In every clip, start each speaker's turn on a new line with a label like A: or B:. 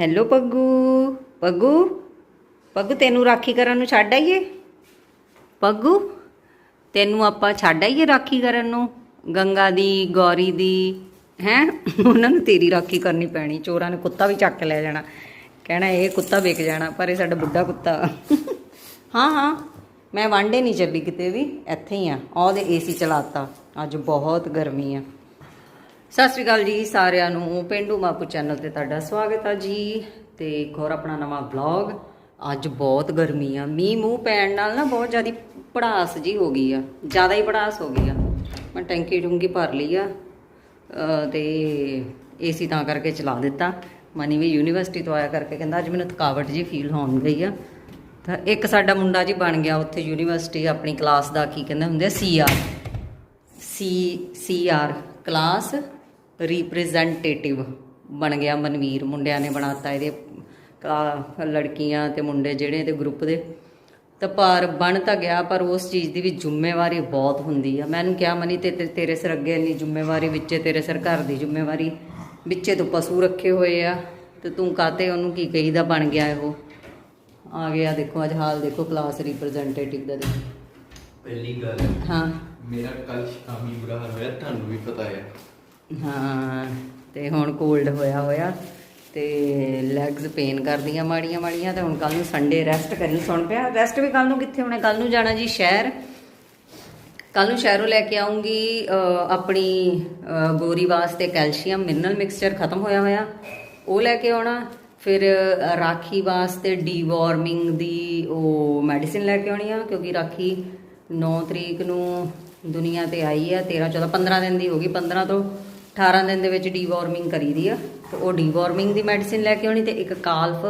A: Hello ਪੱਗੂ ਪੱਗੂ ਪੱਗੂ ਤੈਨੂੰ ਰਾਖੀ ਕਰਨ ਨੂੰ ਛੱਡ ਆਈਏ ਪੱਗੂ ਤੈਨੂੰ ਆਪਾਂ ਛੱਡ ਆਈਏ ਰਾਖੀ ਕਰਨ ਨੂੰ ਗੰਗਾ ਦੀ ਗੌਰੀ ਦੀ ਹੈ ਉਹਨਾਂ ਨੂੰ ਤੇਰੀ ਰਾਖੀ ਕਰਨੀ ਪੈਣੀ ਚੋਰਾਂ ਨੇ ਕੁੱਤਾ ਵੀ ਚੱਕ ਲੈ ਜਾਣਾ ਕਹਿਣਾ ਇਹ ਕੁੱਤਾ ਵਿਕ ਜਾਣਾ ਪਰ ਇਹ ਸਾਡਾ ਬੁੱਢਾ ਕੁੱਤਾ ਹਾਂ ਹਾਂ ਮੈਂ ਵਾਂਡੇ ਨਹੀਂ ਚੱਲੀ ਕਿਤੇ ਵੀ ਇੱਥੇ ਹੀ ਆ ਉਹਦੇ ਏਸੀ ਚਲਾਤਾ ਅੱਜ ਬਹੁਤ ਗਰਮੀ ਆ ਸਤਿ ਸ਼੍ਰੀ ਅਕਾਲ ਜੀ ਸਾਰਿਆਂ ਨੂੰ, ਪਿੰਡੂ ਮਾਪੂ ਚੈਨਲ ਤੇ ਤੁਹਾਡਾ ਸਵਾਗਤ ਆ ਜੀ। ਤੇ ਇੱਕ ਹੋਰ ਆਪਣਾ ਨਵਾਂ ਵਲੌਗ ਅੱਜ ਬਹੁਤ ਗਰਮੀ ਆ, ਮੀਂਹ ਮੂੰਹ ਪੈਣ ਨਾਲ ਨਾ ਬਹੁਤ ਜ਼ਿਆਦਾ ਪੜਾਸ ਜੀ ਹੋ ਗਈ ਆ, ਜ਼ਿਆਦਾ ਹੀ ਪੜਾਸ ਹੋ ਗਈ ਆ। ਮੈਂ ਟੈਂਕੀ ਡੂੰਗੀ ਭਰ ਲਈ ਆ, ਅਹ ਤੇ ਏਸੀ ਤਾਂ ਕਰਕੇ ਚਲਾ ਦਿੱਤਾ। ਮਨੀ ਵੀ ਯੂਨੀਵਰਸਿਟੀ ਤੋਂ ਆਇਆ ਕਰਕੇ ਕਹਿੰਦਾ, ਅੱਜ ਮੈਨੂੰ ਥਕਾਵਟ ਜੀ ਫੀਲ ਹੋਣ ਗਈ ਆ। ਤਾਂ ਇੱਕ ਸਾਡਾ ਮੁੰਡਾ ਜੀ ਬਣ ਗਿਆ ਉੱਥੇ ਯੂਨੀਵਰਸਿਟੀ, ਆਪਣੀ ਕਲਾਸ ਦਾ ਕੀ ਕਹਿੰਦੇ ਹੁੰਦੇ CR C C R class representative ਬਣ ਗਿਆ ਮਨਵੀਰ। ਮੁੰਡਿਆਂ ਨੇ ਬਣਾਤਾ ਇਹਦੇ ਲੜਕੀਆਂ ਤੇ ਮੁੰਡੇ ਜਿਹੜੇ ਇਹਦੇ ਗਰੁੱਪ ਦੇ। ਤਾਂ ਪਰ ਬਣ ਤਾਂ ਗਿਆ ਪਰ ਉਸ ਚੀਜ਼ ਦੀ ਵੀ ਜ਼ਿੰਮੇਵਾਰੀ ਬਹੁਤ ਹੁੰਦੀ ਆ। ਮੈਨੂੰ ਕਿਹਾ ਮਨੀ ਤੇ ਤੇ- ਤੇਰੇ ਸਿਰ ਅੱਗੇ ਇੰਨੀ ਜ਼ਿੰਮੇਵਾਰੀ ਵਿੱਚੇ ਤੇਰੇ ਸਿਰ ਘਰ ਦੀ ਜ਼ਿੰਮੇਵਾਰੀ ਵਿੱਚੇ ਤੋਂ ਪਸ਼ੂ ਰੱਖੇ ਹੋਏ ਆ। ਤੇ ਤੂੰ ਕਾਤੇ ਉਹਨੂੰ ਕੀ ਕਹੀਦਾ ਬਣ ਗਿਆ ਇਹੋ? ਆ ਗਿਆ ਦੇਖੋ ਅੱਜ ਹਾਲ ਦੇਖੋ ਕਲਾਸ ਰਿਪਰੈਜ਼ੈਂਟੇਟਿਵ ਦਾ ਦੇਖੋ।
B: ਪਹਿਲੀ ਗੱਲ
A: ਹਾਂ।
B: ਮੇਰਾ ਕੱਲ ਸ਼ਾਮੀ ਬੁਰਾ ਹਾਲ ਹੋਇਆ ਤੁਹਾਨੂੰ ਵੀ ਪਤਾ ਹੈ।
A: ਹਾਂ, ਤੇ ਹੁਣ ਕੋਲਡ ਹੋਇਆ ਹੋਇਆ ਤੇ ਲੈਗਸ ਪੇਨ ਕਰਦੀਆਂ ਮਾੜੀਆਂ ਮਾੜੀਆਂ ਤੇ ਹੁਣ ਕੱਲ ਨੂੰ ਸੰਡੇ ਰੈਸਟ ਕਰੀ ਸੁਣ ਪਿਆ। ਰੈਸਟ ਵੀ ਕੱਲ ਨੂੰ ਕਿੱਥੇ, ਹੋਣਾ ਕੱਲ ਨੂੰ ਜਾਣਾ ਜੀ ਸ਼ਹਿਰ। ਕੱਲ ਨੂੰ ਸ਼ਹਿਰੋਂ ਲੈ ਕੇ ਆਉਂਗੀ ਆਪਣੀ ਗੋਰੀ ਵਾਸਤੇ ਕੈਲਸ਼ੀਅਮ ਮਿਨਰਲ ਮਿਕਸਚਰ ਖਤਮ ਹੋਇਆ ਹੋਇਆ। ਉਹ ਲੈ ਕੇ ਆਉਣਾ, ਫਿਰ ਰਾਖੀ ਵਾਸਤੇ ਡੀਵਾਰਮਿੰਗ ਦੀ ਉਹ ਮੈਡੀਸਿਨ ਲੈ ਕੇ ਆਉਣੀ ਆ, ਕਿਉਂਕਿ ਰਾਖੀ 9 ਤਰੀਕ ਨੂੰ ਦੁਨੀਆ ਤੇ ਆਈ ਆ 13 14 15 ਦਿਨ ਦੀ ਹੋ ਗਈ 15 ਤੋਂ। 18 ਦਿਨ ਦੇ ਵਿੱਚ ਡੀਵਾਰਮਿੰਗ ਕਰੀਦੀ ਆ ਤੇ ਉਹ ਡੀਵਾਰਮਿੰਗ ਦੀ ਮੈਡੀਸਿਨ ਲੈ ਕੇ ਆਉਣੀ ਤੇ ਇੱਕ ਕਾਲਫ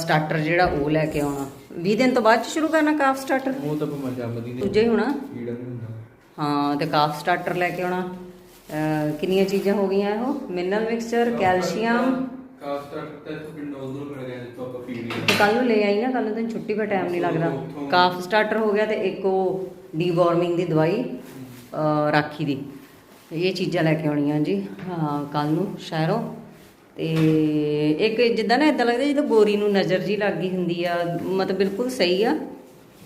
A: ਸਟਾਰਟਰ ਜਿਹੜਾ ਉਹ ਲੈ ਕੇ ਆਉਣਾ। 20 ਦਿਨ ਤੋਂ ਬਾਅਦ 'ਚ ਸ਼ੁਰੂ ਕਰਨਾ ਕਾਫ ਸਟਾਰਟਰ
B: ਉਹ ਤਾਂ ਬਿਮਾਰ ਜੰਮਦੀ ਨਹੀਂ
A: ਦੂਜਾ ਹੀ ਹੋਣਾ।
B: ਕੀੜਾ ਨਹੀਂ ਹੁੰਦਾ।
A: ਹਾਂ ਤੇ ਕਾਫ ਸਟਾਰਟਰ ਲੈ ਕੇ ਆਉਣਾ। ਕਿੰਨੀਆਂ ਚੀਜ਼ਾਂ ਹੋ ਗਈਆਂ ਇਹੋ? Mineral mixture calcium
B: calf start ਤਾਂ ਇੱਥੋਂ ਪਿੰਡੋਂ ਉਧਰ ਮਿਲ ਗਿਆ ਜਿੱਥੋਂ ਆਪਾਂ ਪੀ ਲਈ
A: ਤੇ ਕੱਲ ਨੂੰ ਲੈ ਆਈ ਨਾ ਕੱਲ ਨੂੰ ਤੈਨੂੰ ਛੁੱਟੀ ਦਾ ਟਾਈਮ ਨਹੀਂ ਲੱਗਦਾ। ਕਾਫ ਸਟਾਰਟਰ ਹੋ ਗਿਆ ਤੇ ਇੱਕ ਉਹ ਡੀਵਾਰਮਿੰਗ ਦੀ ਦਵਾਈ ਰਾਖੀ ਦੀ। ਇਹ ਚੀਜ਼ਾਂ ਲੈ ਕੇ ਆਉਣੀਆਂ ਜੀ, ਹਾਂ ਕੱਲ ਨੂੰ ਸ਼ਹਿਰੋਂ। ਤੇ ਇੱਕ ਜਿੱਦਾਂ ਨਾ ਇਦਾਂ ਲੱਗਦਾ ਜਦੋਂ ਗੋਰੀ ਨੂੰ ਨਜ਼ਰ ਜੀ ਲੱਗ ਗਈ ਹੁੰਦੀ ਆ, ਮਤਲਬ ਬਿਲਕੁਲ ਸਹੀ ਆ।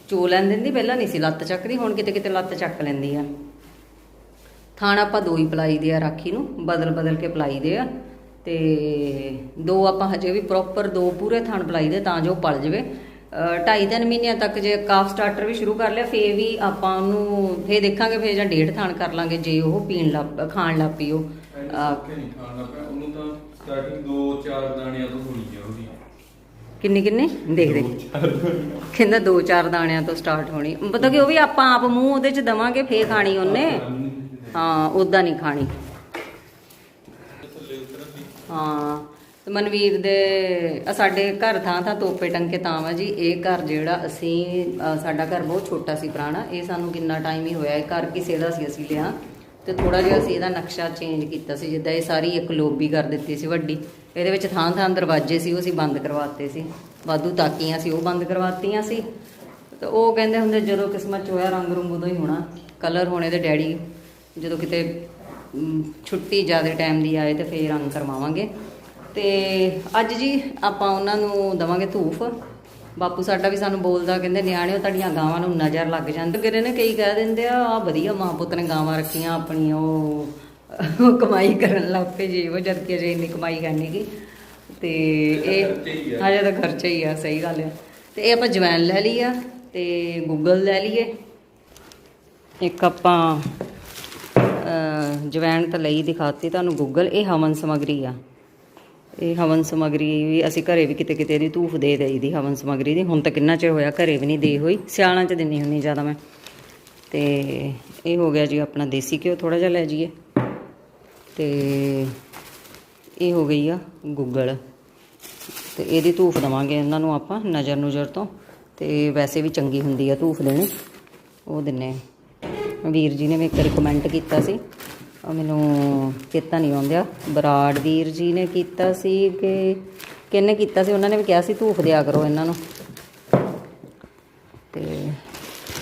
A: ਚੋ ਲੈਣ ਦਿੰਦੀ, ਪਹਿਲਾਂ ਨਹੀਂ ਸੀ ਲੱਤ ਚੱਕਦੀ, ਹੁਣ ਕਿਤੇ ਕਿਤੇ ਲੱਤ ਚੱਕ ਲੈਂਦੀ ਆ। ਥਾਣ ਆਪਾਂ ਦੋ ਹੀ ਪਲਾਈ ਦੇ ਆ ਰਾਖੀ ਨੂੰ, ਬਦਲ ਬਦਲ ਕੇ ਪਲਾਈ ਦੇ ਆ। ਤੇ ਦੋ ਆਪਾਂ ਹਜੇ ਵੀ ਪ੍ਰੋਪਰ ਦੋ ਪੂਰੇ ਥਾਣ ਪਲਾਈ ਦੇ ਤਾਂ ਜੋ ਪਲ ਜਵੇ। ਢਾਈ ਤਿੰਨ ਮਹੀਨਿਆਂ ਤੱਕ ਜੇ ਕਾਫ ਸਟਾਰਟਰ ਵੀ ਸ਼ੁਰੂ ਕਰ ਲਿਆ ਫੇਰ ਵੀ ਆਪਾਂ ਉਹਨੂੰ ਫੇਰ ਦੇਖਾਂਗੇ ਫੇਰ ਜਾਂ ਡੇਢ ਥਾਣ ਕਰ ਲਾਂਗੇ ਜੇ ਉਹ ਪੀਣ ਲੱਗ ਖਾਣ ਲੱਗ ਪਈ ਉਹ।
B: ਖਾਣਾ ਪਿਆ ਉਹਨੂੰ ਤਾਂ ਸਟਾਰਟਿੰਗ 2-4 ਦਾਣਿਆਂ ਤੋਂ ਹੋਣੀ ਆ ਉਹਦੀ।
A: ਕਿੰਨੇ ਕਿੰਨੇ? ਦੇਖ ਦੇ ਕਹਿੰਦਾ ਦੋ ਚਾਰ ਦਾਣਿਆਂ ਤੋਂ ਸਟਾਰਟ ਹੋਣੀ। ਪਤਾ ਕਿ ਉਹ ਵੀ ਆਪਾਂ ਆਪ ਮੂੰਹ ਉਹਦੇ ਚ ਦਵਾਂਗੇ ਫੇਰ ਖਾਣੀ ਉਹਨੇ? ਹਾਂ ਉਦਾਂ ਨਹੀਂ ਖਾਣੀ। ਹਾਂ। ਤੇ ਮਨਵੀਰ ਦੇ ਆਹ ਸਾਡੇ ਘਰ ਥਾਂ ਥਾਂ ਤੋਪੇ ਟੰਕੇ ਤਾਂ ਵਾ ਜੀ। ਇਹ ਘਰ ਜਿਹੜਾ ਅਸੀਂ ਅਹ ਸਾਡਾ ਘਰ ਬਹੁਤ ਛੋਟਾ ਸੀ ਪੁਰਾਣਾ। ਇਹ ਸਾਨੂੰ ਕਿੰਨਾ ਟਾਈਮ ਹੀ ਹੋਇਆ ਇਹ ਘਰ ਕਿਸੇ ਦਾ ਸੀ ਅਸੀਂ ਲਿਆ। ਤੇ ਥੋੜਾ ਜਿਹਾ ਅਸੀਂ ਇਹਦਾ ਨਕਸ਼ਾ ਚੇਂਜ ਕੀਤਾ ਸੀ ਜਿੱਦਾਂ ਇਹ ਸਾਰੀ ਇੱਕ ਲੋਬੀ ਕਰ ਦਿੱਤੀ ਸੀ ਵੱਡੀ। ਇਹਦੇ ਵਿੱਚ ਥਾਂ ਥਾਂ ਦਰਵਾਜ਼ੇ ਸੀ ਉਹ ਅਸੀਂ ਬੰਦ ਕਰਵਾਤੇ ਸੀ। ਵਾਧੂ ਤਾਕੀਆਂ ਸੀ ਉਹ ਬੰਦ ਕਰਵਾਤੀਆਂ ਸੀ। ਤੇ ਉਹ ਕਹਿੰਦੇ ਹੁੰਦੇ ਜਦੋਂ ਕਿਸਮਤ ਚ ਹੋਇਆ ਰੰਗ ਰੁੰਗ ਉਦੋਂ ਹੀ ਹੋਣਾ। ਕਲਰ ਹੋਣੇ ਦੇ ਡੈਡੀ ਜਦੋਂ ਕਿਤੇ ਅਮ, ਛੁੱਟੀ ਜ਼ਿਆਦਾ ਟਾਈਮ ਦੀ ਆਏ ਤੇ ਫੇਰ ਰੰਗ ਕਰਵਾਵਾਂਗੇ। ਤੇ ਅੱਜ ਜੀ ਆਪਾਂ ਉਹਨਾਂ ਨੂੰ ਦਵਾਂਗੇ ਧੂਫ। ਬਾਪੂ ਸਾਡਾ ਵੀ ਸਾਨੂੰ ਬੋਲਦਾ ਕਹਿੰਦੇ ਨਿਆਣਿਓ ਤੁਹਾਡੀਆਂ ਗਾਵਾਂ ਨੂੰ ਨਜ਼ਰ ਲੱਗ ਜਾਂਦੀ। ਕਿਰੇ ਨੇ ਕਈ ਕਹਿ ਦਿੰਦੇ ਆ ਆ ਵਧੀਆ ਮਾਂ ਪੁੱਤ ਨੇ ਗਾਵਾਂ ਰੱਖੀਆਂ ਆਪਣੀਆਂ ਉਹ ਉਹ ਕਮਾਈ ਕਰਨ ਲੱਗ ਪਏ ਜੀ ਉਹ ਜਦ ਕਿ ਅਜੇ ਇੰਨੀ ਕਮਾਈ ਕਰਨੀ ਕੀ ਤੇ ਇਹ। ਹਜੇ ਤਾਂ ਖਰਚਾ ਹੀ ਆ ਸਹੀ ਗੱਲ ਆ। ਤੇ ਇਹ ਆਪਾਂ ਜਵੈਨ ਲੈ ਲਈ ਆ ਤੇ ਗੂਗਲ ਲੈ ਲਈਏ। ਇੱਕ ਆਪਾਂ ਜਵੈਣ ਤਾਂ ਲਈ ਦਿਖਾਤੀ ਤੁਹਾਨੂੰ ਗੂਗਲ ਇਹ ਹਵਨ ਸਮਗਰੀ ਆ। ਇਹ ਹਵਨ ਸਮਗਰੀ ਵੀ ਅਸੀਂ ਘਰੇ ਵੀ ਕਿਤੇ ਕਿਤੇ ਦੀ ਧੂਫ ਦੇ ਦੇਈ ਦੀ ਹਵਨ ਸਮਗਰੀ ਦੀ। ਹੁਣ ਤਾਂ ਕਿੰਨਾ ਚਿਰ ਹੋਇਆ ਘਰੇ ਵੀ ਨਹੀਂ ਦੇ ਹੋਈ। ਸਿਆਲਾਂ 'ਚ ਦਿੰਨੀ ਹੁੰਨੀ ਜ਼ਿਆਦਾ ਮੈਂ। ਤੇ ਇਹ ਹੋ ਗਿਆ ਜੀ ਆਪਣਾ ਦੇਸੀ ਘਿਓ ਥੋੜਾ ਜਿਹਾ ਲੈ ਜਾਈਏ। ਤੇ ਇਹ ਹੋ ਗਈ ਆ ਗੂਗਲ। ਤੇ ਇਹਦੀ ਧੂਫ ਦਵਾਂਗੇ ਇਹਨਾਂ ਨੂੰ ਆਪਾਂ ਨਜ਼ਰ ਨੁਜ਼ਰ ਤੋਂ। ਤੇ ਵੈਸੇ ਵੀ ਚੰਗੀ ਹੁੰਦੀ ਆ ਧੂਫ ਦੇਣੀ। ਉਹ ਦਿੰਨੇ ਵੀਰ ਜੀ ਨੇ ਵੀ ਇੱਕ ਵਾਰੀ ਕੀਤਾ ਸੀ। ਉਹ ਮੈਨੂੰ ਚੇਤਾ ਨਹੀਂ ਆਉਂਦਿਆ। ਬਰਾੜ ਵੀਰ ਜੀ ਨੇ ਕੀਤਾ ਸੀ ਕਿ ਕਿਹਨੇ ਕੀਤਾ ਸੀ? ਉਹਨਾਂ ਨੇ ਵੀ ਕਿਹਾ ਸੀ ਧੂਫ ਦਿਆ ਕਰੋ ਇਹਨਾਂ ਨੂੰ। ਤੇ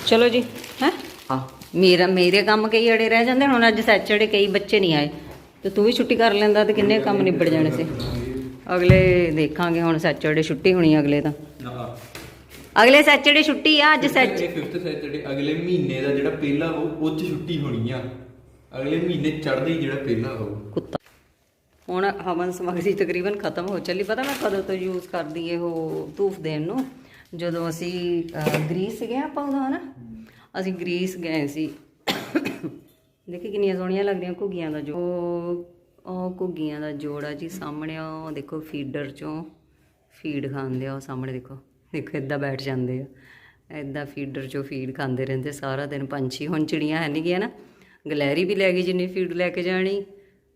A: ਚਲੋ ਜੀ ਹੈ? ਹਾਂ। ਮੇਰਾ ਮੇਰੇ ਕੰਮ ਕਈ ਅੜੇ ਰਹਿ ਜਾਂਦੇ ਹੁਣ ਅੱਜ ਸੈਚਰਡੇ ਕਈ ਬੱਚੇ ਨਹੀਂ ਆਏ। ਤੇ ਤੂੰ ਵੀ ਛੁੱਟੀ ਕਰ ਲੈਂਦਾ ਤੇ ਕਿੰਨੇ ਕੰਮ ਨਿਬੜ ਜਾਣੇ ਸੀ? ਅਗਲੇ ਦੇਖਾਂਗੇ ਹੁਣ ਸੈਚਰਡੇ ਛੁੱਟੀ ਹੋਣੀ ਆ ਅਗਲੇ ਤਾਂ।
B: ਨਾ
A: ਅਗਲੇ ਸੈਚਰਡੇ ਛੁੱਟੀ ਆ ਅੱਜ ਸੈਚ
B: ਇਹ 5th ਸੈਟਰਡੇ ਅਗਲੇ ਮਹੀਨੇ ਦਾ ਜਿਹੜਾ ਪਹਿਲਾ ਉਹ ਚ ਛੁੱਟੀ ਹੋਣੀ ਆ। ਅਗਲੇ ਮਹੀਨੇ ਚੜ੍ਹਦੇ ਹੀ ਜਿਹੜਾ ਪਹਿਲਾ ਹੋਊ।
A: ਕੁੱਤਾ। ਹੁਣ ਹਵਨ ਸਮੱਗਰੀ ਤਕਰੀਬਨ ਖਤਮ ਹੋ ਚੱਲੀ। ਪਤਾ ਮੈਂ ਕਦੋਂ ਤੋਂ ਯੂਜ਼ ਕਰਦੀ ਇਹ ਉਹ ਧੂਫ ਦੇਣ ਨੂੰ? ਜਦੋਂ ਅਸੀਂ ਗ੍ਰੀਸ ਗਏ ਆਪਾਂ ਉਦੋਂ, ਹਨਾ? ਅਸੀਂ ਗ੍ਰੀਸ ਗਏ ਸੀ। ਦੇਖੀ ਕਿੰਨੀਆਂ ਸੋਹਣੀਆਂ ਲੱਗਦੀਆਂ ਘੁੱਗੀਆਂ ਦਾ ਜੋ ਉਹ- ਉਹ ਘੁੱਗੀਆਂ ਦਾ ਜੋੜਾ ਜੀ ਸਾਹਮਣੇ, ਉਹ ਦੇਖੋ ਫੀਡਰ ਚੋਂ ਫੀਡ ਖਾਂਦੇ ਆ ਉਹ ਸਾਹਮਣੇ ਦੇਖੋ। ਦੇਖੋ ਇਦਾਂ ਬੈਠ ਜਾਂਦੇ ਆ। ਇਦਾਂ ਫੀਡਰ ਚੋਂ ਫੀਡ ਖਾਂਦੇ ਰਹਿੰਦੇ ਸਾਰਾ ਦਿਨ ਪੰਛੀ। ਹੁਣ ਚਿੜੀਆਂ ਹੈ ਨਹੀਂ ਗਿਆ ਨਾ। ਗਲੈਰੀ ਵੀ ਲੈ ਗਈ ਜਿੰਨੀ ਫੀਡ ਲੈ ਕੇ ਜਾਣੀ,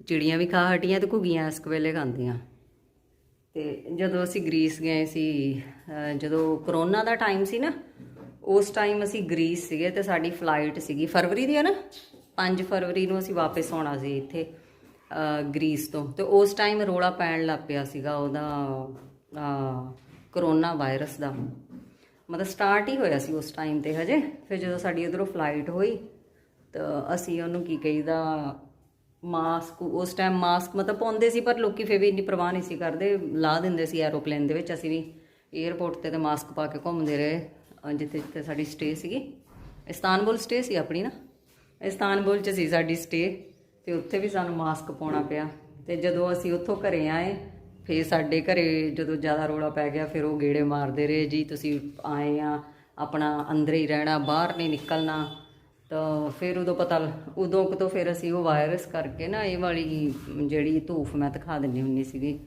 A: ਚਿੜੀਆਂ ਵੀ ਖਾ ਹਟੀਆਂ ਤੇ ਘੁੱਗੀਆਂ ਇਸ ਵੇਲੇ ਖਾਂਦੀਆਂ। ਤੇ ਜਦੋਂ ਅਸੀਂ ਗ੍ਰੀਸ ਗਏ ਸੀ ਜਦੋਂ ਕਰੋਨਾ ਦਾ ਟਾਈਮ ਸੀ ਨਾ, ਉਸ ਟਾਈਮ ਅਸੀਂ ਗ੍ਰੀਸ ਸੀਗੇ ਤੇ ਸਾਡੀ ਫਲਾਈਟ ਸੀਗੀ। ਫਰਵਰੀ ਦੀ ਹੈ ਨਾ 5 ਫਰਵਰੀ ਨੂੰ ਅਸੀਂ ਵਾਪਸ ਆਉਣਾ ਸੀ ਇੱਥੇ, ਅਹ ਗ੍ਰੀਸ ਤੋਂ। ਤੇ ਉਸ ਟਾਈਮ ਰੋਲਾ ਪੈਣ ਲੱਗ ਪਿਆ ਸੀਗਾ ਉਹਦਾ ਕਰੋਨਾ ਵਾਇਰਸ ਦਾ। ਮਤਲਬ ਸਟਾਰਟ ਹੀ ਹੋਇਆ ਸੀ ਉਸ ਟਾਈਮ ਤੇ ਹਜੇ। ਫਿਰ ਜਦੋਂ ਸਾਡੀ ਉਧਰੋਂ ਫਲਾਈਟ ਹੋਈ ਤਾਂ ਅਸੀਂ ਉਹਨੂੰ ਕੀ ਕਹੀਦਾ ਮਾਸਕ ਉਸ ਟਾਈਮ ਮਾਸਕ ਮਤਲਬ ਪਾਉਂਦੇ ਸੀ, ਪਰ ਲੋਕੀ ਫਿਰ ਵੀ ਇੰਨੀ ਪਰਵਾਹ ਨਹੀਂ ਸੀ ਕਰਦੇ। ਲਾ ਦਿੰਦੇ ਸੀ ਐਰੋਪਲੇਨ ਦੇ ਵਿੱਚ, ਅਸੀਂ ਵੀ 에ਅਰਪੋਰਟ ਤੇ ਤੇ ਮਾਸਕ ਪਾ ਕੇ ਘੁੰਮਦੇ ਰਹੇ ਜਿੱਥੇ ਜਿੱਥੇ ਸਾਡੀ ਸਟੇ ਸੀਗੀ। ਇਸਤਾਨਬੁਲ ਸਟੇ ਸੀ ਆਪਣੀ ਨਾ? ਇਸਤਾਨਬੁਲ ਚ ਸੀ ਸਾਡੀ ਸਟੇ ਤੇ ਉੱਥੇ ਵੀ ਸਾਨੂੰ ਮਾਸਕ ਪਾਉਣਾ ਪਿਆ। ਤੇ ਜਦੋਂ ਅਸੀਂ ਉੱਥੋਂ ਘਰੇ ਆਏ, ਫੇਰ ਸਾਡੇ ਘਰੇ ਜਦੋਂ ਜ਼ਿਆਦਾ ਰੋਲਾ ਪੈ ਗਿਆ, ਫਿਰ ਉਹ ਗੇੜੇ ਮਾਰਦੇ ਰਹੇ, ਜੀ ਤੁਸੀਂ ਆਏ ਆ, ਆਪਣਾ ਅੰਦਰ ਹੀ ਰਹਿਣਾ, ਬਾਹਰ ਨਹੀਂ ਨਿਕਲਣਾ। ਤਾਂ ਫਿਰ ਉਦੋਂ ਪਤਾ ਲ, ਉਦੋਂ ਕੁ ਤੋਂ ਫਿਰ ਅਸੀਂ ਉਹ ਵਾਇਰਸ ਕਰਕੇ ਨਾ ਇਹ ਵਾਲੀ ਜਿਹੜੀ ਧੂਫ ਮੈਂ ਦਿਖਾ ਦਿੰਨੀ ਹੁੰਨੀ ਸੀਗੀ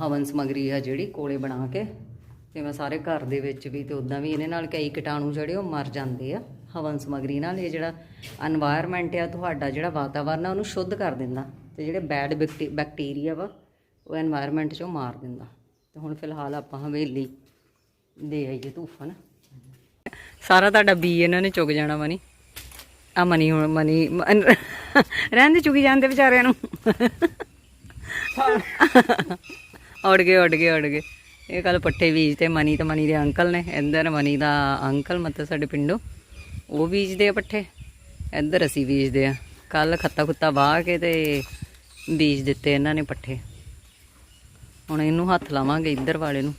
A: ਹਵਨ ਸਮਗਰੀ ਆ ਜਿਹੜੀ ਕੋਲੇ ਬਣਾ ਕੇ, ਤੇ ਮੈਂ ਸਾਰੇ ਘਰ ਦੇ ਵਿੱਚ ਵੀ ਤੇ ਉਦਾਂ ਵੀ ਇਹਦੇ ਨਾਲ ਕਈ ਕੀਟਾਣੂ ਜਿਹੜੇ ਉਹ ਮਰ ਜਾਂਦੇ ਆ। ਹਵਨ ਸਮਗਰੀ ਨਾਲ ਇਹ ਜਿਹੜਾ এনवायरमेंट ਆ, ਤੁਹਾਡਾ ਜਿਹੜਾ ਵਾਤਾਵਰਨ ਆ, ਉਹਨੂੰ ਸ਼ੁੱਧ ਕਰ ਦਿੰਦਾ। ਤੇ ਜਿਹੜੇ ਬੈਡ ਬੈਕਟੀਰੀਆ ਵਾ, ਉਹ এনवायरमेंट ਚੋਂ ਮਾਰ ਦਿੰਦਾ। ਤੇ ਹੁਣ ਫਿਲਹਾਲ ਆਪਾਂ ਹਵੇਲੀ ਦੇ ਆਈਏ ਤੂਫਾਨ ਸਾਰਾ ਤੁਹਾਡਾ ਬੀ ਇਹਨਾਂ ਨੇ ਚੁਗ ਜਾਣਾ ਵਾ ਨਹੀਂ ਆ ਮਨੀ ਹੁਣ, ਮਨੀ ਰਹਿੰਦੇ ਰਹਿਣ ਚੁਗੀ ਜਾਂਦੇ ਵਿਚਾਰਿਆਂ ਨੂੰ। ਉੜ ਗਏ ਉੜ ਗਏ ਉੜ ਗਏ। ਇਹ ਕੱਲ ਪੱਠੇ ਬੀਜਦੇ ਮਨੀ ਤੇ ਮਨੀ ਦੇ ਅੰਕਲ ਨੇ। ਇੱਧਰ ਮਨੀ ਦਾ ਅੰਕਲ ਮਤਲਬ ਸਾਡੇ ਪਿੰਡੋਂ, ਉਹ ਬੀਜਦੇ ਆ ਪੱਠੇ। ਇੱਧਰ ਅਸੀਂ ਬੀਜਦੇ ਆ। ਕੱਲ ਖੱਤਾ ਖੁੱਤਾ ਵਾਹ ਕੇ ਤੇ ਬੀਜ ਦਿੱਤੇ ਇਹਨਾਂ ਨੇ ਪੱਠੇ। ਹੁਣ ਇਹਨੂੰ ਹੱਥ ਲਾਵਾਂਗੇ ਇੱਧਰ ਵਾਲੇ ਨੂੰ।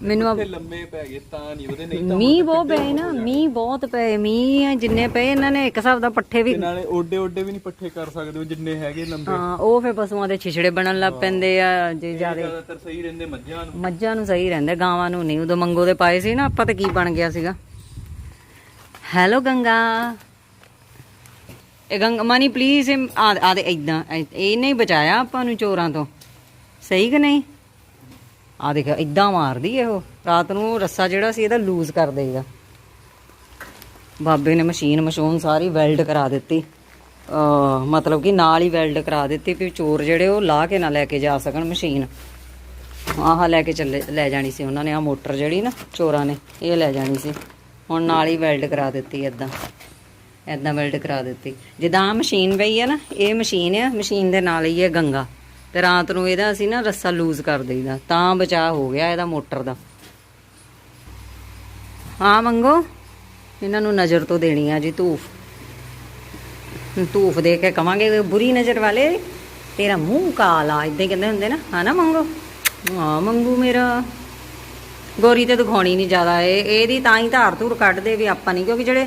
A: ਮੈਨੂੰ ਆ
B: ਤੇ ਲੰਮੇ ਪੈ ਗਏ ਤਾਂ ਨਹੀਂ ਉਹਦੇ ਨਹੀਂ
A: ਮੀਂਹ ਬਹੁਤ ਪਏ ਨਾ ਮੀਂਹ ਬਹੁਤ ਪਏ ਮੀਂਹ ਜਿੰਨੇ ਪਏ ਇਹਨਾਂ ਨੇ ਇੱਕ ਹਿਸਾਬ ਦਾ ਪੱਠੇ ਵੀ
B: ਤੇ ਨਾਲੇ ਓਡੇ ਓਡੇ ਵੀ ਨਹੀਂ ਪੱਠੇ ਕਰ ਸਕਦੇ ਉਹ ਜਿੰਨੇ ਹੈਗੇ ਲੰਬੇ।
A: ਹਾਂ ਉਹ ਫੇ ਪਸ਼ੂਆਂ ਦੇ ਛਿਛੜੇ ਬਣਨ ਲੱਗ ਪੈਂਦੇ ਆ ਜੇ ਜਿਆਦੇ
B: ਜ਼ਿਆਦਾਤਰ ਸਹੀ ਰਹਿੰਦੇ ਮੱਝਾਂ ਨੂੰ।
A: ਮੱਝਾਂ ਨੂੰ ਸਹੀ ਰਹਿੰਦੇ ਗਾਵਾਂ ਨੂੰ ਨਹੀਂ। ਉਦੋਂ ਮੰਗੋ ਦੇ ਪਾਏ ਸੀ ਨਾ ਆਪਾਂ ਤੇ ਕੀ ਬਣ ਗਿਆ ਸੀਗਾ। ਹੈਲੋ ਗੰਗਾ। ਇਹ ਗੰਗਾ ਮਾਨੀ ਪਲੀਜ਼ ਆ ਆ ਦੇ ਇਦਾਂ ਇਹ ਨਹੀਂ ਬਚਾਇਆ ਆਪਾਂ ਨੂੰ ਚੋਰਾਂ ਤੋਂ। ਸਹੀ ਕਿ ਨਹੀਂ? ਆ ਦੇਖ ਇਦਾਂ ਮਾਰਦੀ ਇਹ ਉਹ। ਰਾਤ ਨੂੰ ਰੱਸਾ ਜਿਹੜਾ ਸੀ, ਇਹਦਾ ਲੂਜ਼ ਕਰ ਦੇਗਾ ਬਾਬੇ ਨੇ ਮਸ਼ੀਨ ਮਸ਼ੂਨ ਸਾਰੀ ਵੈਲਡ ਕਰਾ ਦਿੱਤੀ। ਮਤਲਬ ਕਿ ਨਾਲ ਹੀ ਵੈਲਡ ਕਰਾ ਦਿੱਤੀ ਵੀ ਚੋਰ ਜਿਹੜੇ ਉਹ ਲਾ ਕੇ ਨਾ ਲੈ ਕੇ ਜਾ ਸਕਣ ਮਸ਼ੀਨ। ਆਹ ਲੈ ਕੇ ਚੱਲੇ, ਲੈ ਜਾਣੀ ਸੀ ਉਹਨਾਂ ਨੇ ਆ ਮੋਟਰ ਜਿਹੜੀ ਨਾ ਚੋਰਾਂ ਨੇ, ਇਹ ਲੈ ਜਾਣੀ ਸੀ। ਹੁਣ ਨਾਲ ਹੀ ਵੈਲਡ ਕਰਾ ਦਿੱਤੀ ਇਦਾਂ ਇਦਾਂ ਵੈਲਡ ਕਰਾ ਦਿੱਤੀ। ਜਿੱਦਾਂ ਆਹ ਮਸ਼ੀਨ ਪਈ ਆ ਨਾ, ਇਹ ਮਸ਼ੀਨ ਆ, ਮਸ਼ੀਨ ਦੇ ਨਾਲ ਹੀ ਹੈ ਗੰਗਾ। ਤੇ ਰਾਤ ਨੂੰ ਇਹਦਾ ਅਸੀਂ ਨਾ ਰੱਸਾ ਲੂਜ਼ ਕਰ ਦੇਈਦਾ। ਤਾਂ ਬਚਾਅ ਹੋ ਗਿਆ ਇਹਦਾ ਮੋਟਰ ਦਾ। ਹਾਂ ਮੰਗੋ, ਇਹਨਾਂ ਨੂੰ ਨਜ਼ਰ ਤੋਂ ਦੇਣੀ ਆ ਜੀ ਧੂਫ। ਧੂਫ ਦੇ ਕੇ ਕਵਾਂਗੇ ਬੁਰੀ ਨਜ਼ਰ ਵਾਲੇ, ਤੇਰਾ ਮੂੰਹ ਕਾਲਾ ਇਦਾਂ ਹੀ ਕਹਿੰਦੇ ਹੁੰਦੇ ਨਾ। ਹਾਂ ਨਾ ਮੰਗੋ? ਹਾਂ ਮੰਗੂ ਮੇਰਾ। ਗੋਰੀ ਤੇ ਦਿਖਾਉਣੀ ਨਹੀਂ ਜ਼ਿਆਦਾ, ਇਹ ਇਹਦੀ ਤਾਂ ਹੀ ਧਾਰ ਧੂਰ ਕੱਢਦੇ ਵੀ ਆਪਾਂ ਨਹੀਂ ਕਿਉਂਕਿ ਜਿਹੜੇ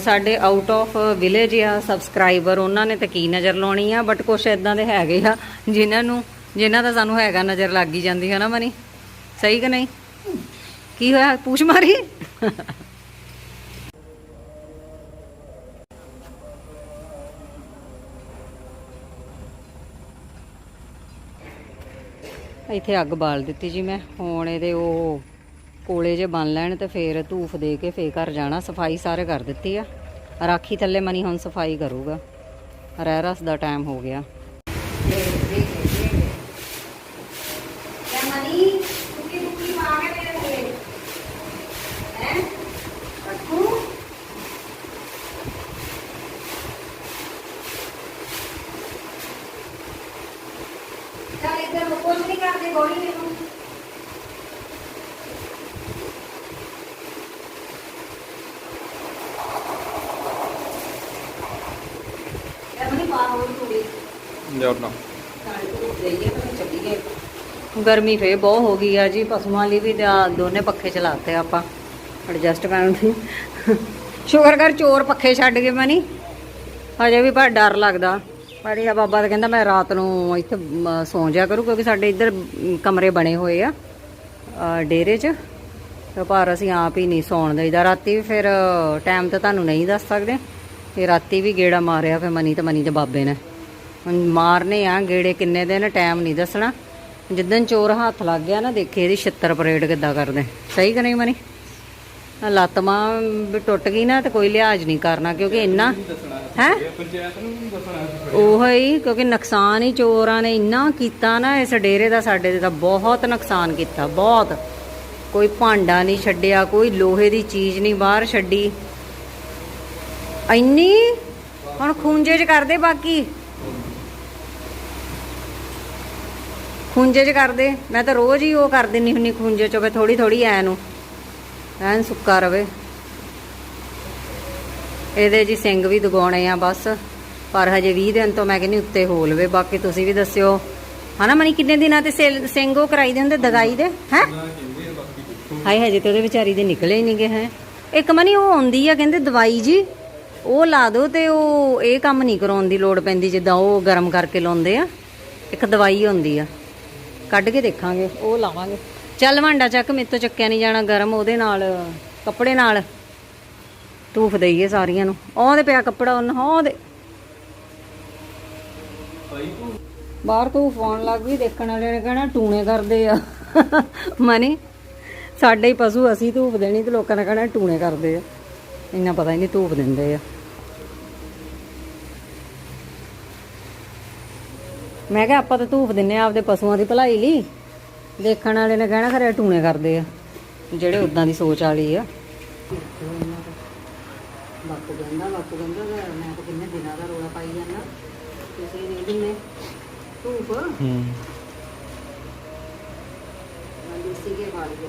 A: ਸਾਡੇ ਆਊਟ ਆਫ ਵਿਲੇਜ ਆ ਸਬਸਕ੍ਰਾਈਬਰ ਉਹਨਾਂ ਨੇ ਤਾਂ ਕੀ ਨਜ਼ਰ ਲਾਉਣੀ ਆ? ਬਟ ਕੁਛ ਇਦਾਂ ਦੇ ਹੈਗੇ ਆ ਜਿਨ੍ਹਾਂ ਨੂੰ ਜਿਨ੍ਹਾਂ ਦਾ ਸਾਨੂੰ ਹੈਗਾ ਨਜ਼ਰ ਲੱਗ ਹੀ ਜਾਂਦੀ ਹੈ ਨਾ ਮਨੀ? ਸਹੀ ਕਿ ਨਹੀਂ? ਕੀ ਹੋਇਆ? ਪੂਛ ਮਾਰੀ? ਇੱਥੇ ਅੱਗ ਬਾਲ ਦਿੱਤੀ ਜੀ ਮੈਂ। ਹੁਣ ਇਹਦੇ ਉਹ ਕੋਲੇ ਜੇ ਬਣ ਲੈਣ ਤੇ ਫੇਰ ਧੂਫ ਦੇ ਕੇ ਫੇਰ ਘਰ ਜਾਣਾ, ਸਫ਼ਾਈ ਸਾਰੇ ਕਰ ਦਿੱਤੀ ਆ। ਰਾਖੀ ਥੱਲੇ ਮਨੀ ਹੁਣ ਸਫ਼ਾਈ ਕਰੂਗਾ। ਰਹਿ ਰਸ ਦਾ ਟਾਈਮ ਹੋ ਗਿਆ। ਚੱਲ ਇੱਧਰ ਕੁਝ ਨਹੀਂ ਕਰਦੇ, ਗੋਲੀ ਮੈਨੂੰ ਇਹ ਬਣੀ ਪਾ ਹੋਰ ਥੋੜੀ
B: ਜਾਣਾ
A: ਗਰਮੀ ਫੇ ਬਹੁਤ ਹੋ ਗਈ ਆ ਜੀ, ਪਸ਼ੂਆਂ ਲਈ ਵੀ ਤੇ ਦੋਨੇ ਪੱਖੇ ਚਲਾਤੇ ਆਪਾਂ ਐਡਜਸਟ ਕਰਨ ਦੀ। ਸ਼ੁਕਰ ਕਰ ਚੋਰ ਪੱਖੇ ਛੱਡ ਗਏ ਮਨੀ ਹਜੇ ਵੀ ਪਰ ਡਰ ਲੱਗਦਾ। ਪਰ ਇਹ ਬਾਬਾ ਤਾਂ ਕਹਿੰਦਾ ਮੈਂ ਰਾਤ ਨੂੰ ਇੱਥੇ ਸੌਂ ਜਾ ਕਰੂ, ਕਿਉਂਕਿ ਸਾਡੇ ਇੱਧਰ ਕਮਰੇ ਬਣੇ ਹੋਏ ਆ ਡੇਰੇ 'ਚ। ਪਰ ਅਸੀਂ ਆਪ ਹੀ ਨਹੀਂ ਸੌਣ ਦੇਈਦਾ। ਰਾਤੀ ਵੀ ਫਿਰ ਟਾਈਮ ਤਾਂ ਤੁਹਾਨੂੰ ਨਹੀਂ ਦੱਸ ਸਕਦੇ। ਤੇ ਰਾਤੀ ਵੀ ਗੇੜਾ ਮਾਰਿਆ ਫਿਰ ਮਨੀ ਤੇ ਮਨੀ ਦੇ ਬਾਬੇ ਨੇ। ਹੁਣ ਮਾਰਨੇ ਆ ਗੇੜੇ ਕਿੰਨੇ ਦਿਨ ਟਾਈਮ ਨਹੀਂ ਦੱਸਣਾ। ਜਿੱਦਣ ਚੋਰ ਹੱਥ ਲੱਗ ਗਿਆ ਨਾ ਦੇਖੇ ਇਹਦੀ ਛਿੱਤਰ ਪਰੇਡ ਕਿੱਦਾਂ ਕਰਦੇ। ਸਹੀ ਕਿ ਨਹੀਂ ਮਨੀ? ਲੱਤ ਮਾਂ ਟੁੱਟ ਗਈ ਨਾ ਤੇ ਕੋਈ ਲਿਹਾਜ਼ ਨਹੀਂ ਕਰਨਾ ਕਿਉਂਕਿ ਇੰਨਾ ਹੈ? ਉਹ ਹੀ ਕਿਉਂਕਿ ਨੁਕਸਾਨ ਹੀ ਚੋਰਾਂ ਨੇ ਇੰਨਾ ਕੀਤਾ ਨਾ ਇਸ ਡੇਰੇ ਦਾ ਸਾਡੇ ਦੇ ਬਹੁਤ ਨੁਕਸਾਨ ਕੀਤਾ ਬਹੁਤ। ਕੋਈ ਭਾਂਡਾ ਨਹੀਂ ਛੱਡਿਆ ਕੋਈ ਲੋਹੇ ਦੀ ਚੀਜ਼ ਨਹੀਂ ਬਾਹਰ ਛੱਡੀ। ਇੰਨੀ ਹੁਣ ਖੂੰਜੇ 'ਚ ਕਰਦੇ ਬਾਕੀ। ਖੂੰਜੇ 'ਚ ਕਰਦੇ। ਮੈਂ ਤਾਂ ਰੋਜ਼ ਹੀ ਉਹ ਕਰ ਦਿੰਨੀ ਹੁੰਨੀ ਖੂੰਜੇ 'ਚੋਂ ਥੋੜੀ ਥੋੜੀ ਐ ਨੂੰ। ਐਨ ਸੁੱਕਾ ਰਵੇ। ਇਹਦੇ ਜੀ ਸਿੰਘ ਵੀ ਦਗਾਉਣੇ ਆ ਬਸ। ਪਰ ਹਜੇ 20 ਦਿਨ ਤੋਂ ਮੈਂ ਕਹਿੰਦੀ ਉੱਤੇ ਹੋ ਲਵੇ। ਬਾਕੀ ਤੁਸੀਂ ਵੀ ਦੱਸਿਓ। ਹਨਾ ਮਨੀ, ਕਿੰਨੇ ਦਿਨਾਂ ਤੇ ਸਿੰਘ ਉਹ ਕਰਾਈ ਦੇ ਹੁੰਦੇ? ਦਗਾਈ ਦੇ? ਹੈ? ਹਾਏ, ਹਜੇ ਤੇ ਉਹਦੇ ਵਿਚਾਰੀ ਦੇ ਨਿਕਲੇ ਹੀ ਨਹੀਂਗੇ, ਹੈ? ਇੱਕ ਮਨੀ, ਉਹ ਆਉਂਦੀ ਆ, ਕਹਿੰਦੇ ਦਵਾਈ ਜੀ, ਉਹ ਲਾ ਦਿਓ ਤੇ ਉਹ ਇਹ ਕੰਮ ਨਹੀਂ ਕਰਾਉਣ ਦੀ ਲੋੜ ਪੈਂਦੀ, ਜਿੱਦਾਂ ਉਹ ਗਰਮ ਕਰਕੇ ਲਾਉਂਦੇ ਆ। ਇੱਕ ਦਵਾਈ ਹੁੰਦੀ ਆ। ਕੱਢ ਕੇ ਦੇਖਾਂਗੇ। ਉਹ ਲਾਵਾਂਗੇ। ਚੱਲ ਭਾਂਡਾ ਚੱਕ ਮੇਰੇ ਤੋਂ ਚੱਕਿਆ ਨਹੀਂ ਜਾਣਾ ਗਰਮ ਉਹਦੇ ਨਾਲ ਕੱਪੜੇ ਨਾਲ। ਧੂਫ ਦਈਏ ਸਾਰੀਆਂ ਨੂੰ। ਉਹਦੇ ਪਿਆ ਕੱਪੜਾ ਉਹਨਾਂ ਉਹਦੇ ਬਾਹਰ ਧੂਫ ਆਉਣ ਲੱਗ ਗਈ ਦੇਖਣ ਵਾਲਿਆਂ ਨੇ ਕਹਿਣਾ ਟੂਣੇ ਕਰਦੇ ਆ। ਮਨੀ ਸਾਡੇ ਹੀ ਪਸ਼ੂ ਅਸੀਂ ਧੂਫ ਦੇਣੀ ਤੇ ਲੋਕਾਂ ਨੇ ਕਹਿਣਾ ਟੂਣੇ ਕਰਦੇ ਆ। ਇੰਨਾ ਪਤਾ ਹੀ ਨਹੀਂ ਧੂਫ ਦਿੰਦੇ ਆ। ਮੈਂ ਕਿਹਾ ਆਪਾਂ ਤਾਂ ਧੂਫ ਦਿੰਨੇ ਆ ਆਪਦੇ ਪਸ਼ੂਆਂ ਦੀ ਭਲਾਈ ਲਈ। ਦੇਖਣ ਵਾਲੇ ਨੇ ਕਹਿਣਾ ਖਰੇ ਟੂਣੇ ਕਰਦੇ ਆ ਜਿਹੜੇ ਉਦਾਂ ਦੀ ਸੋਚ ਵਾਲੀ ਆ। ਬਾਪੂ ਕਹਿੰਦਾ ਬਾਪੂ ਕਹਿੰਦਾ ਮੈਂ ਮੈਂ ਤਾਂ ਕਿੰਨੇ ਦਿਨਾਂ ਦਾ ਰੋਲਾ ਪਾਈ ਜਾਂਦਾ। ਤੁਸੀਂ ਨਹੀਂ ਦਿੰਨੇ। ਧੂਫ?
B: ਹੂੰ।
A: ਦੇਸੀ ਕੇ ਮਾਰ ਕੇ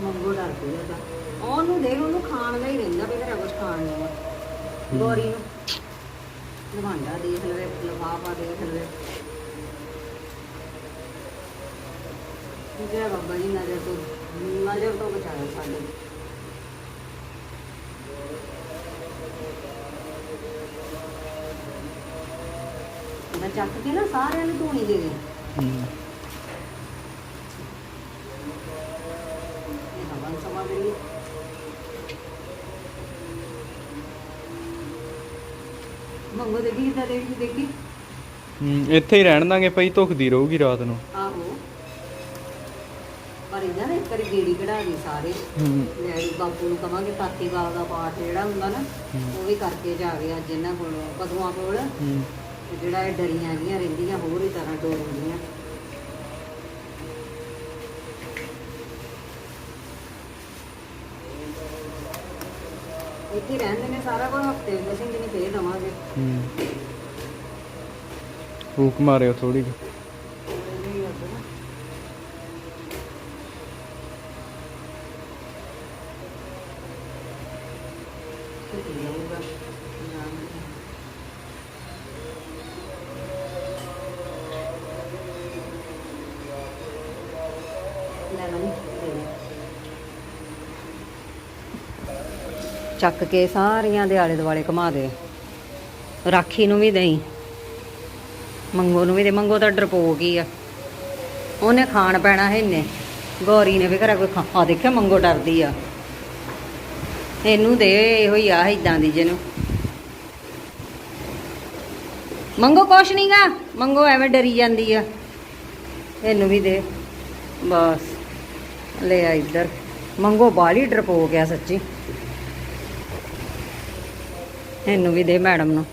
A: ਮੰਗੋ ਡਰ ਪਿਆ ਤਾਂ। ਉਹਨੂੰ ਦੇ ਉਹਨੂੰ ਖਾਣ ਦਾ ਹੀ ਰਹਿੰਦਾ ਵੀ ਮੇਰਾ ਕੁਝ ਖਾਣ ਨੂੰ ਆ। ਗੋਰੀ ਨੂੰ। ਲਵਾਂਡਾ ਦੇਖ ਲਵੇ ਲਫਾਫਾ ਦੇਖ ਲਵੇ। ਜੈ ਬਾਬਾ ਜੀ ਨਜ਼ਰ ਤੋਂ ਨਜ਼ਰ ਤੋਂ ਬਚਾਇਆ ਸਾਡੇ। ਮੈਂ ਚੱਕ ਕੇ ਨਾ ਸਾਰਿਆਂ ਨੂੰ ਧੂਣੀ ਦੇ ਦੇ
B: ਹੂੰ।
A: ਇਹ ਹਵਨ ਸਮਗਰੀ ਮੰਗੋ ਦੇਖੀ।
B: ਹੂੰ ਇੱਥੇ ਹੀ ਰਹਿਣ ਦਾਂਗੇ ਪਈ ਧੁਖਦੀ ਰਹੂਗੀ ਰਾਤ ਨੂੰ।
A: ਆਹੋ। ਪਰ ਇਹਨਾਂ ਨੇ ਇੱਕ ਵਾਰੀ ਗੇੜੀ ਕਢਾ ਦੀ ਸਾਰੇ।
B: ਹੂੰ।
A: ਲੈ ਬਾਪੂ ਨੂੰ ਕਵਾਂਗੇ ਤਾਤੀਵਾਲ ਦਾ ਪਾਠ ਜਿਹੜਾ ਹੁੰਦਾ ਨਾ ਉਹ ਵੀ ਕਰਕੇ ਜਾਵੇ ਅੱਜ ਇਹਨਾਂ ਕੋਲ ਪਦੂਆਂ ਕੋਲ।
B: ਹੂੰ।
A: ਤੇ ਜਿਹੜਾ ਇਹ ਡਰੀਆਂ ਰਹਿੰਦੀਆਂ ਹੋਰ ਹੀ ਤਰ੍ਹਾਂ ਇੱਥੇ ਰਹਿੰਦੇ ਨੇ ਸਾਰਾ ਕੁਝ, ਹਫ਼ਤੇ ਅਸੀਂ ਦਿਨ ਫੇਰ ਦਵਾਂਗੇ
B: ਹੂੰ। ਫੂਕ ਮਾਰਿਓ ਥੋੜੀ ਜਿਹੀ। ਚੱਕ ਕੇ ਸਾਰੀਆਂ ਦੇ ਆਲੇ ਦੁਆਲੇ ਘੁਮਾ ਦੇ। ਰਾਖੀ ਨੂੰ ਵੀ ਦੇਈ। ਮੰਗੋ ਨੂੰ ਵੀ ਦੇ। ਮੰਗੋ ਤਾਂ ਡਰਪੋਕ ਹੀ ਆ। ਉਹਨੇ ਖਾਣ ਪੈਣਾ ਹੈ ਇਹਨੇ ਗੌਰੀ ਨੇ ਵੀ ਘਰ ਕੋਈ ਖਾ ਦੇਖਿਆ ਮੰਗੋ ਡਰਦੀ ਆ। ਇਹਨੂੰ ਦੇ, ਇਹੋ ਹੀ ਆ ਇਦਾਂ ਦੀ ਜਿਹਨੂੰ। ਮੰਗੋ ਕੁਛ ਨਹੀਂਗਾ ਮੰਗੋ ਐਵੇਂ ਡਰੀ ਜਾਂਦੀ ਆ। ਇਹਨੂੰ ਵੀ ਦੇ। ਬਸ। ਲੈ ਆ ਇੱਧਰ। ਮੰਗੋ ਬਾਲੀ ਡਰਪੋ ਗਿਆ ਸੱਚੀ। ਇਹਨੂੰ ਵੀ ਦੇ ਮੈਡਮ ਨੂੰ।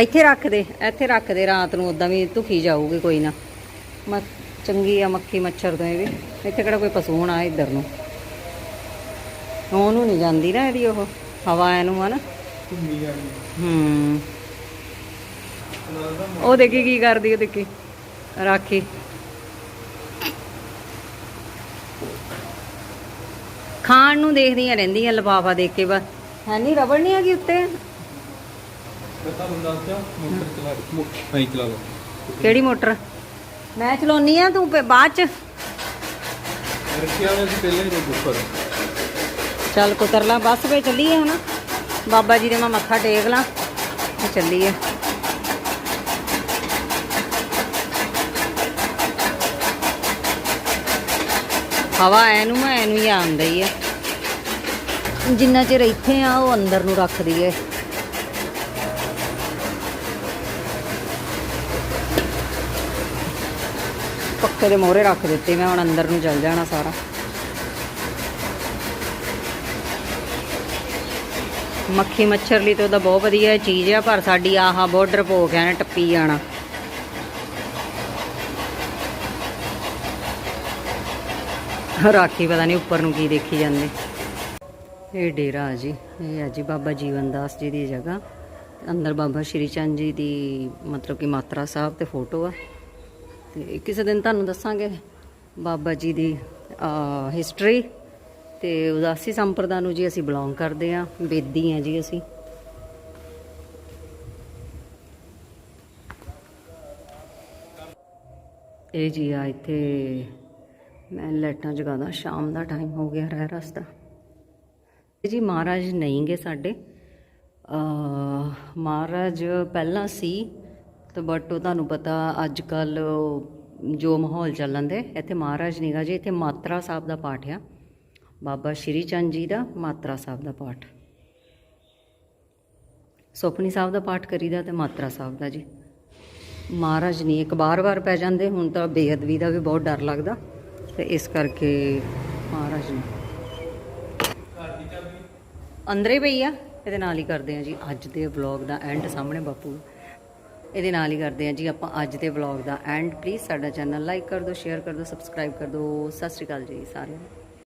B: ਇੱਥੇ ਰੱਖ ਦੇ ਇੱਥੇ ਰੱਖ ਦੇ ਰਾਤ ਨੂੰ ਉਦਾਂ ਵੀ ਧੁਖੀ ਜਾਊਗੀ ਕੋਈ ਨਾ। ਚੰਗੀ ਆ ਮੱਖੀ ਮੱਛਰ ਤੋਂ ਇਹ ਵੀ। ਇੱਥੇ ਕਿਹੜਾ ਕੋਈ ਪਸ਼ੂ ਹੋਣਾ ਇੱਧਰ ਨੂੰ? ਉਹਨੂੰ ਨਹੀਂ ਜਾਂਦੀ ਨਾ ਇਹਦੀ ਉਹ ਹਵਾ ਇਹਨੂੰ ਆ ਨਾ। ਘੁੰਮੀ ਜਾਣੀ
A: ਹੂੰ। ਉਹ ਦੇਖੀ ਕੀ ਕਰਦੀ ਉਹ ਦੇਖੀ? ਰਾਖੀ। ਖਾਣ ਨੂੰ ਦੇਖਦੀਆਂ ਰਹਿੰਦੀਆਂ ਲਫਾਫਾ ਦੇਖ ਕੇ ਬਸ। ਹੈ ਨਹੀਂ ਰਬੜ ਨਹੀਂ ਹੈਗੀ ਉੱਤੇ? ਕਿਹੜੀ ਮੋਟਰ? ਮੈਂ ਚਲਾਉਣੀ ਆ ਤੂੰ ਬਾਅਦ ਚ।
B: ਰੱਖਿਆ ਸੀ ਪਹਿਲਾਂ ਹੀ ਰੋ ਬੁੱਕਰ
A: ਚੱਲ ਕੁਤਰ ਲਾ ਬੱਸ ਵੇ ਚੱਲੀਏ ਹਨਾ। ਬਾਬਾ ਜੀ ਦੇ ਮੈਂ ਮੱਥਾ ਟੇਕ ਲਾਂ ਚੱਲੀਏ ਹਵਾ ਐਨੂੰ ਮੈਂ ਐਨੂੰ ਹੀ ਆਉਂਦਾ ਹੀ ਆ। ਜਿੰਨਾ ਚਿਰ ਇੱਥੇ ਆ, ਉਹ ਅੰਦਰ ਨੂੰ ਰੱਖ ਦਈਏ ਪੱਕੇ ਦੇ ਮੋਹਰੇ ਰੱਖ ਦਿੱਤੇ, ਮੈਂ ਹੁਣ ਅੰਦਰ ਨੂੰ ਚੱਲ ਜਾਣਾ ਸਾਰਾ। ਮੱਖੀ ਮੱਛਰ ਲਈ ਤਾਂ ਉਹਦਾ ਬਹੁਤ ਵਧੀਆ ਚੀਜ਼ ਆ, ਪਰ ਸਾਡੀ ਆਹਾ ਬਾਰਡਰ ਪੋ ਹੈ ਨੇ ਟੱਪੀ ਜਾਣਾ। ਰਾਖੀ ਪਤਾ ਨਹੀਂ ਉੱਪਰ ਨੂੰ ਕੀ ਦੇਖੀ ਜਾਂਦੇ। ਇਹ ਡੇਰਾ ਆ ਜੀ, ਇਹ ਆ ਜੀ ਬਾਬਾ ਜੀਵਨ ਦਾਸ ਜੀ ਦੀ ਜਗ੍ਹਾ। ਅੰਦਰ ਬਾਬਾ ਸ਼੍ਰੀ ਚੰਦ ਜੀ ਦੀ ਮਤਲਬ ਕਿ ਮਾਤਰਾ ਸਾਹਿਬ ਤੇ ਫੋਟੋ ਆ। ਤੇ ਕਿਸੇ ਦਿਨ ਤੁਹਾਨੂੰ ਦੱਸਾਂਗੇ ਬਾਬਾ ਜੀ ਦੀ ਹਿਸਟਰੀ ਤੇ ਉਦਾਸੀ ਸੰਪਰਦਾ ਨੂੰ ਜੀ ਅਸੀਂ ਬਿਲੋਂਗ ਕਰਦੇ ਆ, ਬੇਦੀ ਆ ਜੀ ਅਸੀਂ। ਇਹ ਜੀ ਆ ਇੱਥੇ ਮੈਂ ਲਾਈਟਾਂ ਜਗਾਦਾ ਸ਼ਾਮ ਦਾ ਟਾਈਮ ਹੋ ਗਿਆ ਰਹਿ ਰਸਤਾ। ਜੀ ਮਹਾਰਾਜ ਨਹੀਂ ਗਏ ਸਾਡੇ। ਮਹਾਰਾਜ ਪਹਿਲਾਂ ਸੀ, ਤੇ ਬਟ ਉਹ ਤੁਹਾਨੂੰ ਪਤਾ ਅੱਜ ਕੱਲ ਜੋ ਮਾਹੌਲ ਚੱਲਣ ਦੇ, ਇੱਥੇ ਮਹਾਰਾਜ ਨਹੀਂਗਾ ਜੀ, ਇੱਥੇ ਮਾਤਰਾ ਸਾਹਿਬ ਦਾ ਪਾਠ ਆ। ਬਾਬਾ ਸ਼੍ਰੀ ਚੰਦ ਜੀ ਦਾ ਮਾਤਰਾ ਸਾਹਿਬ ਦਾ ਪਾਠ। ਸੁਪਨੀ ਸਾਹਿਬ ਦਾ ਪਾਠ ਕਰੀਦਾ ਤੇ ਮਾਤਰਾ ਸਾਹਿਬ ਦਾ ਜੀ। ਮਹਾਰਾਜ ਨਹੀਂ ਇੱਕ ਬਾਰ-ਬਾਰ ਪੈ ਜਾਂਦੇ, ਹੁਣ ਤਾਂ ਬੇਅਦਬੀ ਦਾ ਵੀ ਬਹੁਤ ਡਰ ਲੱਗਦਾ। ਤੇ ਇਸ ਕਰਕੇ ਮਹਾਰਾਜ ਨੂੰ ਅੰਦਰੇ ਪਈ ਆ, ਇਹਦੇ ਨਾਲ ਹੀ ਕਰਦੇ ਆ ਜੀ ਅੱਜ ਦੇ ਵਲੌਗ ਦਾ ਐਂਡ ਸਾਹਮਣੇ ਬਾਪੂ। ਇਹਦੇ ਨਾਲ ਹੀ ਕਰਦੇ ਆ ਜੀ ਆਪਾਂ ਅੱਜ ਦੇ ਵਲੌਗ ਦਾ ਐਂਡ ਪਲੀਜ਼ ਸਾਡਾ ਚੈਨਲ ਲਾਈਕ ਕਰ ਦਿਓ ਸ਼ੇਅਰ ਕਰ ਦਿਓ ਸਬਸਕ੍ਰਾਈਬ ਕਰ ਦਿਓ। ਸਤਿ ਸ਼੍ਰੀ ਅਕਾਲ ਜੀ ਸਾਰਿਆਂ ਨੂੰ।